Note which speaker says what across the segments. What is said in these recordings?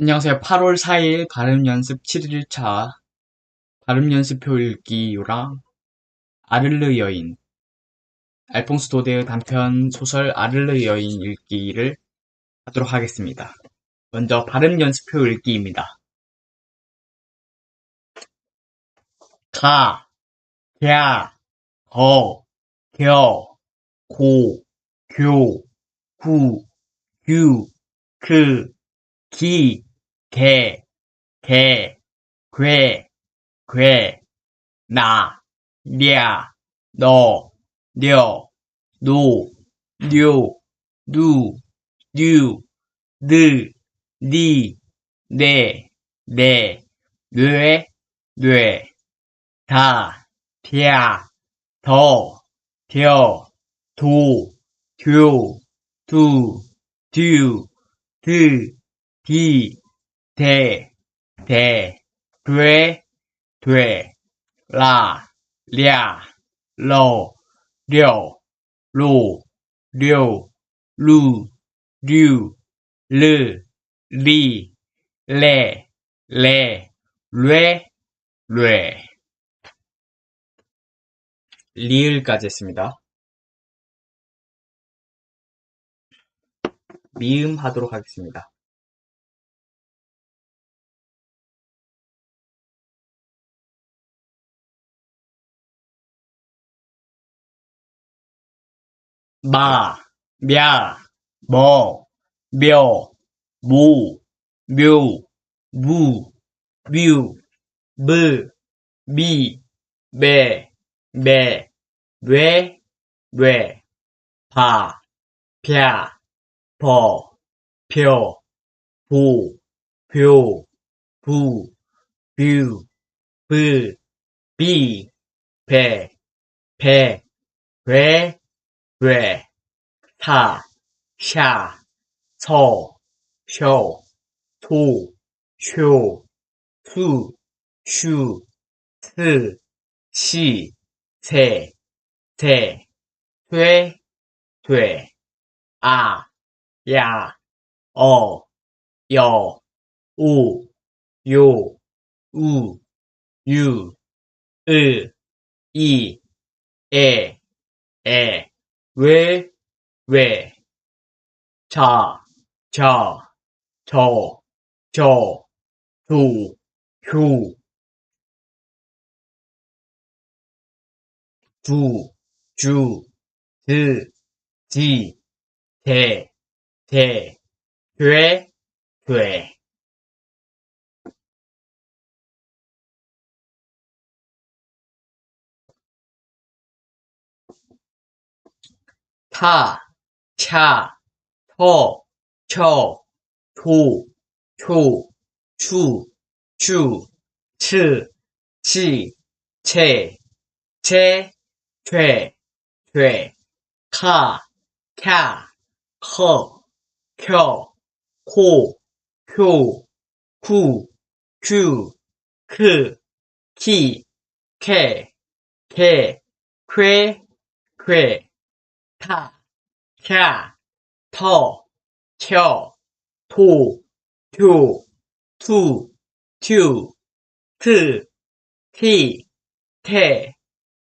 Speaker 1: 안녕하세요. 8월 4일 발음연습 7일차 발음연습표 읽기유랑 아를르 여인 알퐁스 도데의 단편 소설 아를르 여인 읽기를 하도록 하겠습니다. 먼저 발음연습표 읽기입니다. 가, 야, 거, 겨, 고, 교, 구, 유, 그, 기, 개, 개, 괴, 괴, 나, 랴, 너, 려, 노, 뇨, 누, 뉴, 느, 니, 네, 네, 뇌, 뇌, 다, 펴, 더, 겨, 도, 교, 두, 듀, 드, 디, 대, 대, 돼, 돼, 라, 랴, 러, 려, 로, 료, 루, 류, 르, 리, 레, 레, 뢰, 뢰. 리을까지 했습니다. 미음 하도록 하겠습니다. 마, 며, 뭐, 묘, 무, 묘, 무, 뮤, 무, 미, 매, 매, 뇌, 뇌, 바, 펴, 버, 표, 보, 표, 부, 뷰, 브, 비, 배, 배, 배, 뇌, 타, 샤, 서, 쇼, 토, 쇼, 투, 슈, 스, 시, 세, 세, 쇠, 쇠, 아, 야, 어, 여, 오, 요, 우, 유, 으, 이, 에, 에, 왜, 왜, 자, 자, 저, 저, 조, 효, 주, 주, 드, 지, 대, 대, 돼, 돼. 타, 차, 터, 쳐, 조, 초, 추, 추, 치, 치, 채, 채, 퇴, 퇴, 카, 캬, 커, 켜, 코, 쿄, 쿠, 큐, 크, 키, 캐, 개, 쾌, 쾌, 타, 캬, 터, 켜, 토, 튜, 투, 튜, 트, 티, 태,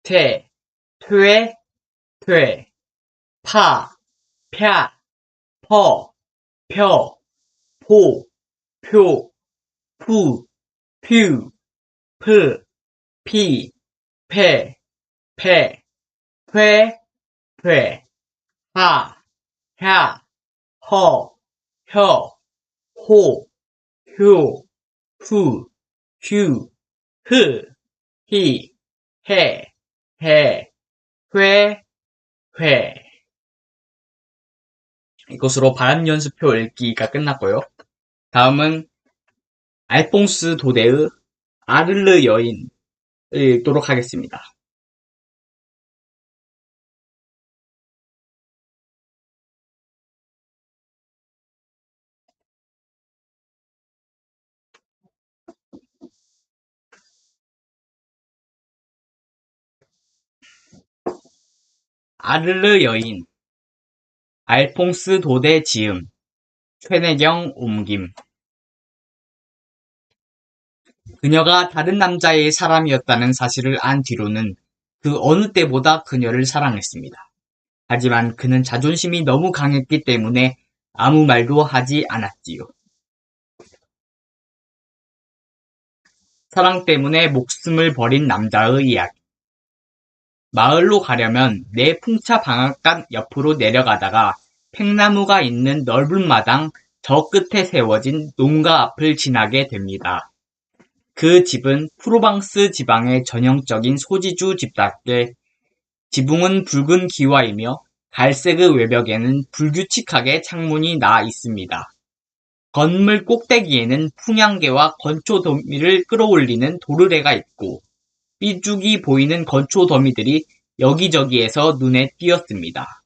Speaker 1: 태, 퇴, 퇴, 파, 펴, 퍼, 펴, 포, 표, 푸, 퓨, 프, 피, 패, 패, 회, 회, 하, 야, 허, 혀, 호, 효, 후, 휴, 흐, 히, 해, 해, 회, 회. 이것으로 발음 연습표 읽기가 끝났고요. 다음은 알퐁스 도데의 아를르 여인을 읽도록 하겠습니다. 아를르 여인 알퐁스 도데 지음 최내경 옮김 그녀가 다른 남자의 사람이었다는 사실을 안 뒤로는 그 어느 때보다 그녀를 사랑했습니다. 하지만 그는 자존심이 너무 강했기 때문에 아무 말도 하지 않았지요. 사랑 때문에 목숨을 버린 남자의 이야기. 마을로 가려면 내 풍차 방앗간 옆으로 내려가다가 팽나무가 있는 넓은 마당 저 끝에 세워진 농가 앞을 지나게 됩니다. 그 집은 프로방스 지방의 전형적인 소지주 집답게 지붕은 붉은 기와이며 갈색의 외벽에는 불규칙하게 창문이 나 있습니다. 건물 꼭대기에는 풍향계와 건초더미를 끌어올리는 도르래가 있고 삐죽이 보이는 건초 더미들이 여기저기에서 눈에 띄었습니다.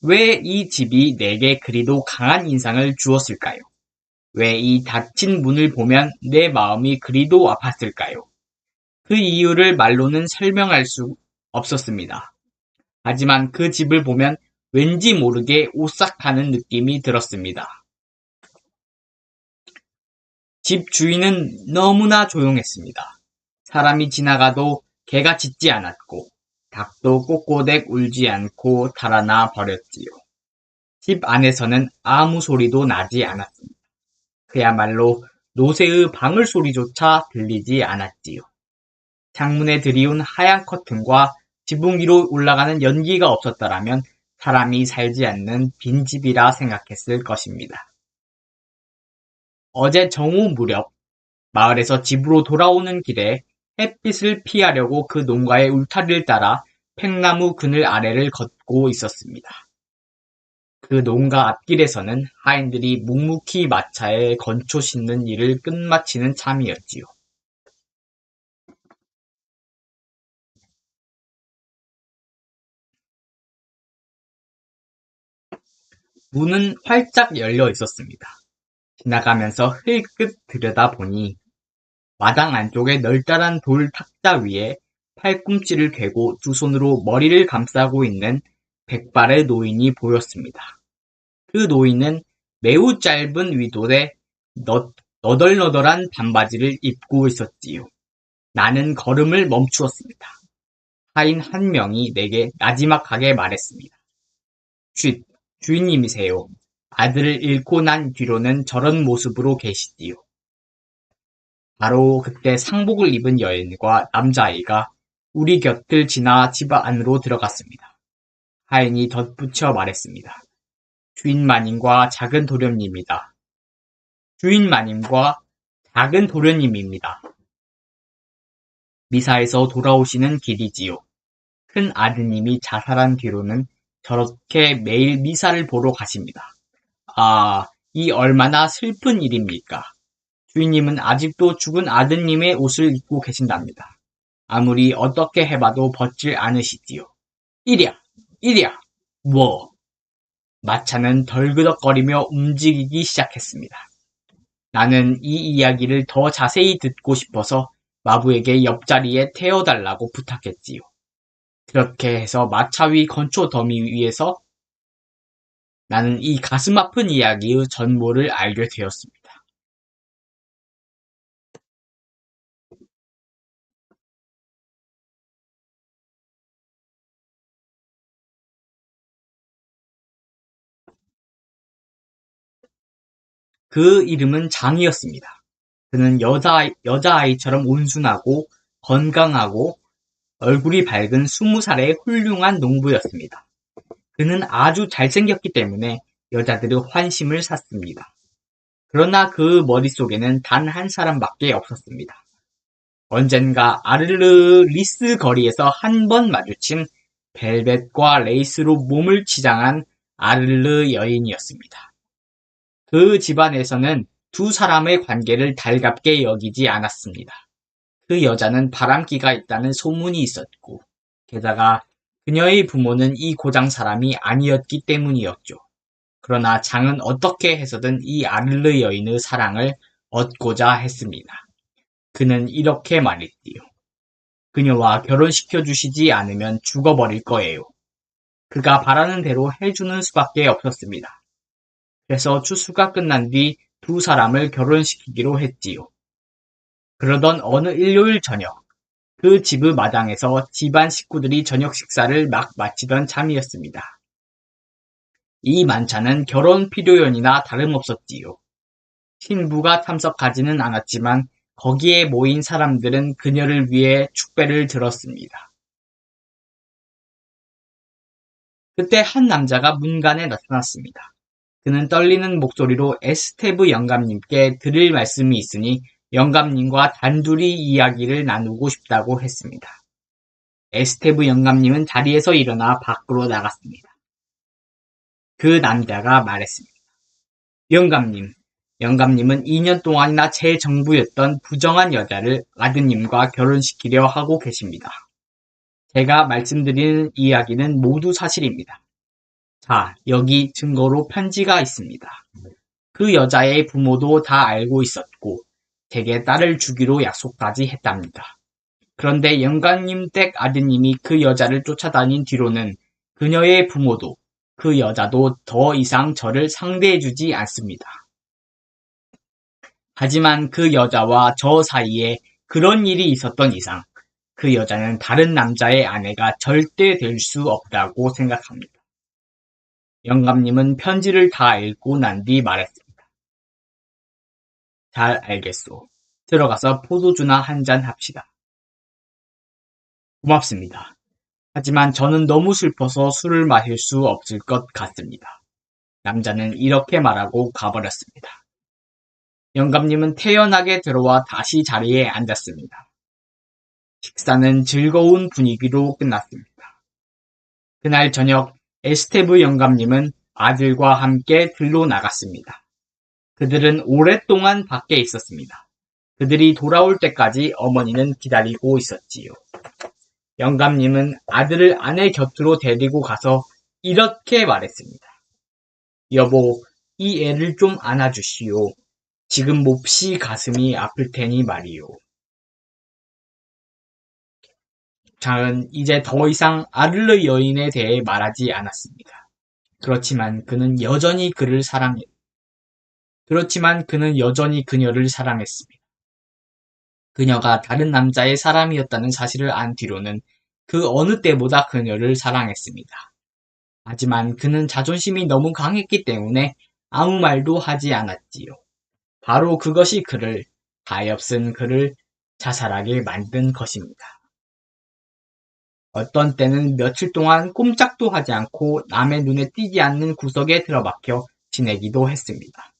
Speaker 1: 왜 이 집이 내게 그리도 강한 인상을 주었을까요? 왜 이 닫힌 문을 보면 내 마음이 그리도 아팠을까요? 그 이유를 말로는 설명할 수 없었습니다. 하지만 그 집을 보면 왠지 모르게 오싹하는 느낌이 들었습니다. 집 주인은 너무나 조용했습니다. 사람이 지나가도 개가 짖지 않았고 닭도 꼬꼬댁 울지 않고 달아나 버렸지요. 집 안에서는 아무 소리도 나지 않았습니다. 그야말로 노새의 방울 소리조차 들리지 않았지요. 창문에 들이운 하얀 커튼과 지붕 위로 올라가는 연기가 없었더라면 사람이 살지 않는 빈집이라 생각했을 것입니다. 어제 정오 무렵 마을에서 집으로 돌아오는 길에 햇빛을 피하려고 그 농가의 울타리를 따라 팽나무 그늘 아래를 걷고 있었습니다. 그 농가 앞길에서는 하인들이 묵묵히 마차에 건초 싣는 일을 끝마치는 참이었지요. 문은 활짝 열려 있었습니다. 지나가면서 흘끗 들여다보니 마당 안쪽에 널따란 돌 탁자 위에 팔꿈치를 괴고 두 손으로 머리를 감싸고 있는 백발의 노인이 보였습니다. 그 노인은 매우 짧은 위돌에 너, 너덜너덜한 반바지를 입고 있었지요. 나는 걸음을 멈추었습니다. 하인 한 명이 내게 나지막하게 말했습니다. 쉿, 주인님이세요. 아들을 잃고 난 뒤로는 저런 모습으로 계시지요. 바로 그때 상복을 입은 여인과 남자아이가 우리 곁을 지나 집 안으로 들어갔습니다. 하인이 덧붙여 말했습니다. 주인 마님과 작은 도련님입니다. 주인 마님과 작은 도련님입니다. 미사에서 돌아오시는 길이지요. 큰 아드님이 자살한 뒤로는 저렇게 매일 미사를 보러 가십니다. 아, 이 얼마나 슬픈 일입니까? 주인님은 아직도 죽은 아드님의 옷을 입고 계신답니다. 아무리 어떻게 해봐도 벗질 않으시지요. 이랴, 이랴, 뭐. 마차는 덜그덕거리며 움직이기 시작했습니다. 나는 이 이야기를 더 자세히 듣고 싶어서 마부에게 옆자리에 태워달라고 부탁했지요. 그렇게 해서 마차 위 건초 더미 위에서 나는 이 가슴 아픈 이야기의 전모를 알게 되었습니다. 그 이름은 장이었습니다. 그는 여자, 여자아이처럼 온순하고 건강하고 얼굴이 밝은 스무 살의 훌륭한 농부였습니다. 그는 아주 잘생겼기 때문에 여자들의 환심을 샀습니다. 그러나 그 머릿속에는 단 한 사람밖에 없었습니다. 언젠가 아르르 리스 거리에서 한 번 마주친 벨벳과 레이스로 몸을 치장한 아르르 여인이었습니다. 그 집안에서는 두 사람의 관계를 달갑게 여기지 않았습니다. 그 여자는 바람기가 있다는 소문이 있었고, 게다가 그녀의 부모는 이 고장 사람이 아니었기 때문이었죠. 그러나 장은 어떻게 해서든 이 아르르 여인의 사랑을 얻고자 했습니다. 그는 이렇게 말했지요. 그녀와 결혼시켜 주시지 않으면 죽어버릴 거예요. 그가 바라는 대로 해주는 수밖에 없었습니다. 그래서 추수가 끝난 뒤 두 사람을 결혼시키기로 했지요. 그러던 어느 일요일 저녁, 그 집의 마당에서 집안 식구들이 저녁 식사를 막 마치던 참이었습니다. 이 만찬은 결혼 필요연이나 다름없었지요. 신부가 참석하지는 않았지만 거기에 모인 사람들은 그녀를 위해 축배를 들었습니다. 그때 한 남자가 문간에 나타났습니다. 그는 떨리는 목소리로 에스테브 영감님께 드릴 말씀이 있으니 영감님과 단둘이 이야기를 나누고 싶다고 했습니다. 에스테브 영감님은 자리에서 일어나 밖으로 나갔습니다. 그 남자가 말했습니다. 영감님, 영감님은 2년 동안이나 제 정부였던 부정한 여자를 아드님과 결혼시키려 하고 계십니다. 제가 말씀드리는 이야기는 모두 사실입니다. 자, 여기 증거로 편지가 있습니다. 그 여자의 부모도 다 알고 있었고, 제게 딸을 주기로 약속까지 했답니다. 그런데 영감님 댁 아드님이 그 여자를 쫓아다닌 뒤로는 그녀의 부모도 그 여자도 더 이상 저를 상대해주지 않습니다. 하지만 그 여자와 저 사이에 그런 일이 있었던 이상 그 여자는 다른 남자의 아내가 절대 될 수 없다고 생각합니다. 영감님은 편지를 다 읽고 난 뒤 말했습니다. 잘 알겠소. 들어가서 포도주나 한 잔 합시다. 고맙습니다. 하지만 저는 너무 슬퍼서 술을 마실 수 없을 것 같습니다. 남자는 이렇게 말하고 가버렸습니다. 영감님은 태연하게 들어와 다시 자리에 앉았습니다. 식사는 즐거운 분위기로 끝났습니다. 그날 저녁 에스테브 영감님은 아들과 함께 들로 나갔습니다. 그들은 오랫동안 밖에 있었습니다. 그들이 돌아올 때까지 어머니는 기다리고 있었지요. 영감님은 아들을 아내 곁으로 데리고 가서 이렇게 말했습니다. 여보, 이 애를 좀 안아주시오. 지금 몹시 가슴이 아플 테니 말이오. 장은 이제 더 이상 아를르 여인에 대해 말하지 않았습니다. 그렇지만 그는 여전히 그를 사랑했. 그렇지만 그는 여전히 그녀를 사랑했습니다. 그녀가 다른 남자의 사람이었다는 사실을 안 뒤로는 그 어느 때보다 그녀를 사랑했습니다. 하지만 그는 자존심이 너무 강했기 때문에 아무 말도 하지 않았지요. 바로 그것이 그를, 가엾은 그를 자살하게 만든 것입니다. 어떤 때는 며칠 동안 꼼짝도 하지 않고 남의 눈에 띄지 않는 구석에 들어박혀 지내기도 했습니다.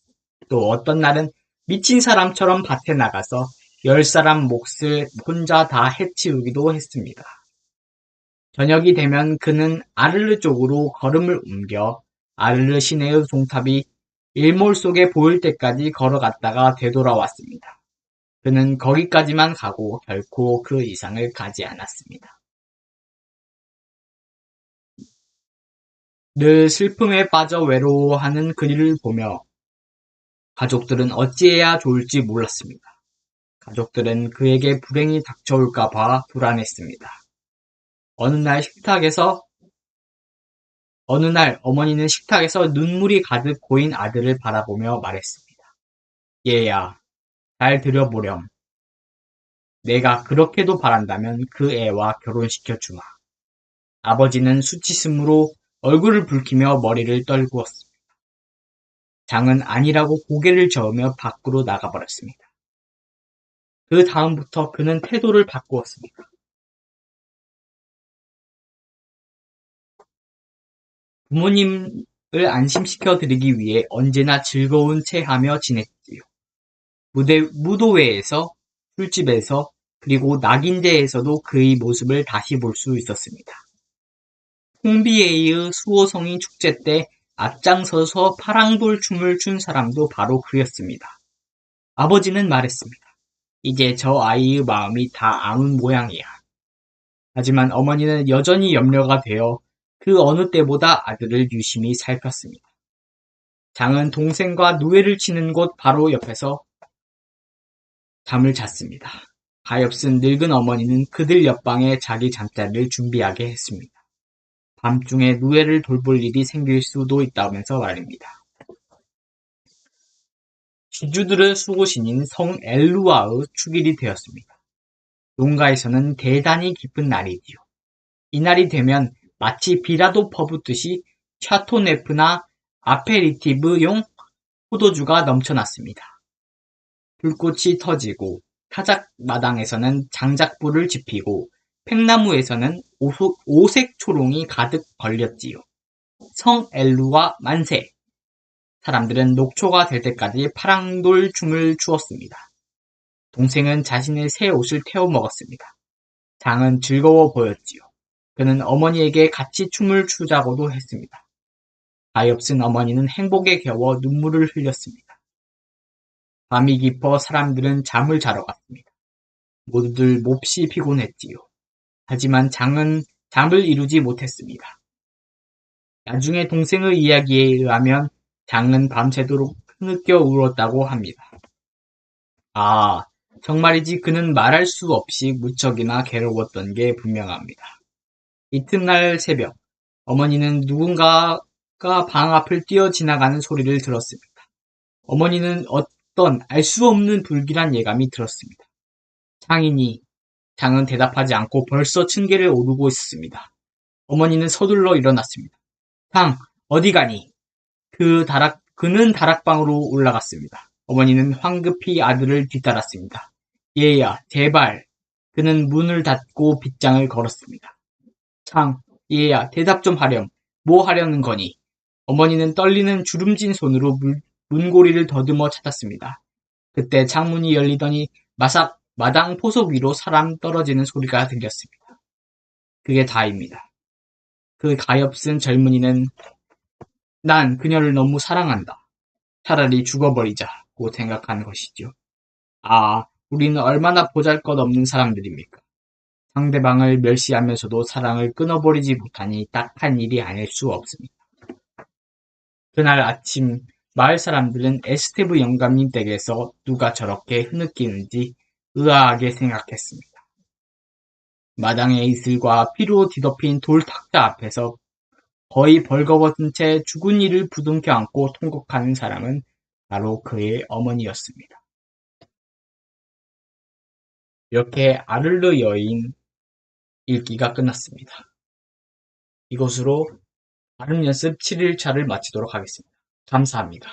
Speaker 1: 또 어떤 날은 미친 사람처럼 밭에 나가서 열 사람 몫을 혼자 다 해치우기도 했습니다. 저녁이 되면 그는 아르르 쪽으로 걸음을 옮겨 아르르 시내의 종탑이 일몰 속에 보일 때까지 걸어갔다가 되돌아왔습니다. 그는 거기까지만 가고 결코 그 이상을 가지 않았습니다. 늘 슬픔에 빠져 외로워하는 그리를 보며 가족들은 어찌해야 좋을지 몰랐습니다. 가족들은 그에게 불행이 닥쳐올까봐 불안했습니다. 어느 날 식탁에서 어느 날 어머니는 식탁에서 눈물이 가득 고인 아들을 바라보며 말했습니다. 얘야, 잘 들여보렴. 내가 그렇게도 바란다면 그 애와 결혼시켜 주마. 아버지는 수치심으로 얼굴을 붉히며 머리를 떨구었습니다. 장은 아니라고 고개를 저으며 밖으로 나가버렸습니다. 그 다음부터 그는 태도를 바꾸었습니다. 부모님을 안심시켜 드리기 위해 언제나 즐거운 체하며 지냈지요. 무대, 무도회에서, 술집에서, 그리고 낙인대에서도 그의 모습을 다시 볼 수 있었습니다. 홍비에이의 수호성인 축제 때 앞장서서 파랑돌 춤을 춘 사람도 바로 그였습니다. 아버지는 말했습니다. 이제 저 아이의 마음이 다 아문 모양이야. 하지만 어머니는 여전히 염려가 되어 그 어느 때보다 아들을 유심히 살폈습니다. 장은 동생과 누에를 치는 곳 바로 옆에서 잠을 잤습니다. 가엾은 늙은 어머니는 그들 옆방에 자기 잠자리를 준비하게 했습니다. 밤중에 누에를 돌볼 일이 생길 수도 있다면서 말입니다. 귀주들의 수호신인 성 엘루아의 축일이 되었습니다. 농가에서는 대단히 기쁜 날이지요. 이 날이 되면 마치 비라도 퍼붓듯이 샤토네프나 아페리티브용 포도주가 넘쳐났습니다. 불꽃이 터지고 타작 마당에서는 장작불을 지피고 팽나무에서는 오색 초롱이 가득 걸렸지요. 성 엘루와 만세! 사람들은 녹초가 될 때까지 파랑돌 춤을 추었습니다. 동생은 자신의 새 옷을 태워 먹었습니다. 장은 즐거워 보였지요. 그는 어머니에게 같이 춤을 추자고도 했습니다. 가엾은 어머니는 행복에 겨워 눈물을 흘렸습니다. 밤이 깊어 사람들은 잠을 자러 갔습니다. 모두들 몹시 피곤했지요. 하지만 장은 잠을 이루지 못했습니다. 나중에 동생의 이야기에 의하면 장은 밤새도록 흐느껴 울었다고 합니다. 아, 정말이지 그는 말할 수 없이 무척이나 괴로웠던 게 분명합니다. 이튿날 새벽, 어머니는 누군가가 방 앞을 뛰어 지나가는 소리를 들었습니다. 어머니는 어떤 알 수 없는 불길한 예감이 들었습니다. 장인이 장은 대답하지 않고 벌써 층계를 오르고 있었습니다. 어머니는 서둘러 일어났습니다. 장, 어디 가니? 그 다락, 그는 다락방으로 올라갔습니다. 어머니는 황급히 아들을 뒤따랐습니다. 얘야, 제발. 그는 문을 닫고 빗장을 걸었습니다. 장, 얘야, 대답 좀 하렴. 뭐 하려는 거니? 어머니는 떨리는 주름진 손으로 물, 문고리를 더듬어 찾았습니다. 그때 창문이 열리더니 마삭 마당 포석 위로 사람 떨어지는 소리가 들렸습니다. 그게 다입니다. 그 가엾은 젊은이는 난 그녀를 너무 사랑한다. 차라리 죽어버리자고 생각한 것이죠. 아, 우리는 얼마나 보잘것없는 사람들입니까? 상대방을 멸시하면서도 사랑을 끊어버리지 못하니 딱한 일이 아닐 수 없습니다. 그날 아침 마을 사람들은 에스테브 영감님 댁에서 누가 저렇게 흐느끼는지 의아하게 생각했습니다. 마당의 이슬과 피로 뒤덮인 돌 탁자 앞에서 거의 벌거벗은 채 죽은 이를 부둥켜 안고 통곡하는 사람은 바로 그의 어머니였습니다. 이렇게 아를르 여인 읽기가 끝났습니다. 이것으로 발음 연습 7일차를 마치도록 하겠습니다. 감사합니다.